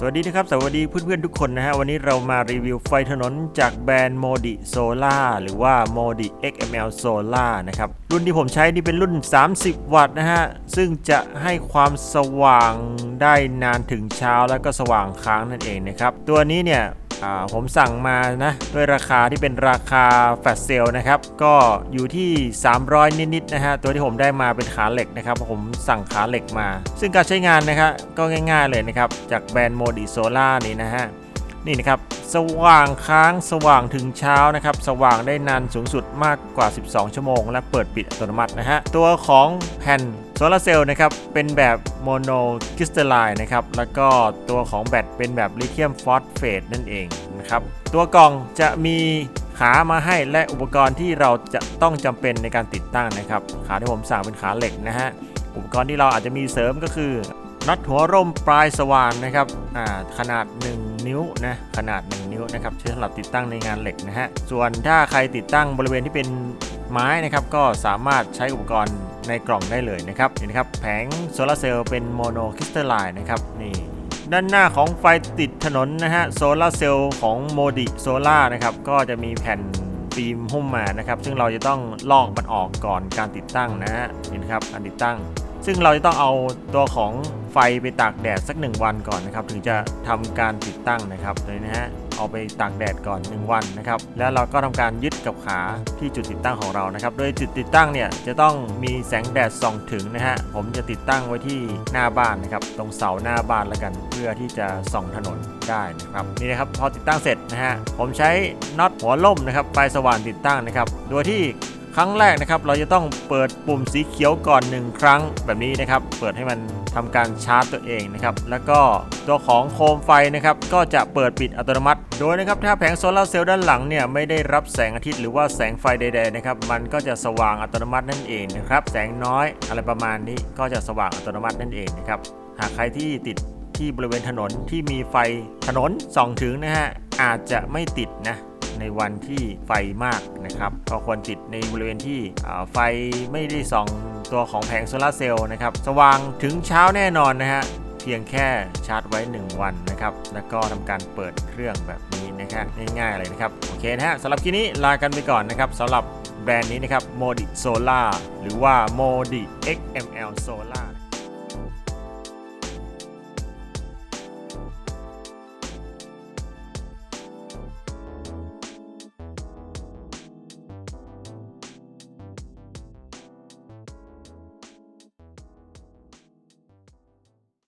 สวัสดีนะครับ สวัสดีเพื่อนๆทุกคนนะฮะ วันนี้เรามารีวิวไฟถนนจากแบรนด์โมดิโซล่าหรือว่าโมดิ XML Solar นะครับ รุ่นที่ผมใช้นี่เป็นรุ่น 30 วัตต์นะฮะ ซึ่งจะให้ความสว่างได้นานถึงเช้าแล้วก็สว่างค้างนั่นเองนะครับ ตัวนี้เนี่ย ผมสั่งมานะด้วยราคาที่เป็นราคาแฟลชเซลนะครับ ก็อยู่ที่ 300 นิดๆนะฮะตัวที่ผมได้มาเป็นขาเหล็กนะครับ ผมสั่งขาเหล็กมา ซึ่งการใช้งานนะครับก็ง่าย ๆเลยนะครับ จากแบรนด์โมดิโซล่านี้นะฮะ นี่นะครับสว่างค้างสว่างถึงเช้านะครับ สว่างได้นานสูงสุดมากกว่า 12 ชั่วโมง และเปิดปิดอัตโนมัตินะฮะ ตัวของแผ่นโซลาร์เซลล์นะครับ เป็นแบบโมโนคริสตัลไลน์นะครับ แล้วก็ตัวของแบตเป็นแบบลิเธียมฟอสเฟตนั่นเองนะครับ ตัวกล่องจะมีขามาให้และอุปกรณ์ที่เราจะต้องจำเป็นในการติดตั้งนะครับ ขาที่ผมสั่งเป็นขาเหล็กนะฮะ อุปกรณ์ที่เราอาจจะมีเสริมก็คือ น็อตหัวร่มปลายสว่านนะครับอ่าขนาด 1 นิ้วนะขนาด 1 นิ้วนะครับใช้สำหรับติดตั้งในงานเหล็กนะฮะส่วนถ้าใครติดตั้งบริเวณที่เป็นไม้นะครับก็สามารถใช้อุปกรณ์ในกล่องได้เลยนะครับนี่นครับแผงโซลาร์เซลล์เป็นโมโนคริสตัลไลน์นะครับนี่ด้านหน้าของไฟติดถนนนะฮะโซลาร์เซลล์ของโมดิโซล่านะครับก็จะมีแผ่นฟิล์มหุ้มมานะครับซึ่งเราจะต้องลอกมันออกก่อนการติดตั้งนะฮะนี่นครับการติดตั้ง ซึ่งเราจะต้องเอาตัวของไฟไปตากแดดสัก 1 วันก่อนนะครับ ถึงจะทำการติดตั้งนะครับเลยนะฮะเอาไปตากแดดก่อน 1 วันนะครับ แล้วเราก็ทำการยึดกับขาที่จุดติดตั้งของเรานะครับ โดยจุดติดตั้งเนี่ยจะต้องมีแสงแดดส่องถึงนะฮะผมจะติดตั้งไว้ที่หน้าบ้านนะครับ ตรงเสาหน้าบ้านแล้วกัน เพื่อที่จะส่องถนนได้นะครับนี่นะครับพอติดตั้งเสร็จนะฮะผมใช้น็อตหัวล่มนะครับไฟสว่านติดตั้งนะครับโดยที่ ครั้งแรกนะครับ เราจะต้องเปิดปุ่มสีเขียวก่อน 1 ครั้งแบบนี้นะครับ เปิดให้มันทำการชาร์จตัวเองนะครับ แล้วก็ตัวของโคมไฟนะครับ ก็จะเปิดปิดอัตโนมัติ โดยนะครับ ถ้าแผงโซลาร์เซลล์ด้านหลังเนี่ยไม่ได้รับแสงอาทิตย์หรือว่าแสงไฟใดๆนะครับ มันก็จะสว่างอัตโนมัตินั่นเองนะครับ แสงน้อยอะไรประมาณนี้ก็จะสว่างอัตโนมัตินั่นเองนะครับ หากใครที่ติดที่บริเวณถนนที่มีไฟถนนส่องถึงนะฮะอาจจะไม่ติด ในวันที่ไฟมากนะครับก็ควรติดในบริเวณที่ไฟไม่ได้ส่องตัวของแผงโซลาร์เซลล์นะครับสว่างถึงเช้าแน่นอนนะฮะเพียงแค่ชาร์จไว้ 1 วันนะครับ แล้วก็ทำการเปิดเครื่องแบบนี้นะครับง่ายๆเลยนะครับ โอเคนะฮะสำหรับคลิปนี้ลากันไปก่อนนะครับสำหรับแบรนด์นี้นะครับ Modi Solar หรือว่า Modi XML Solar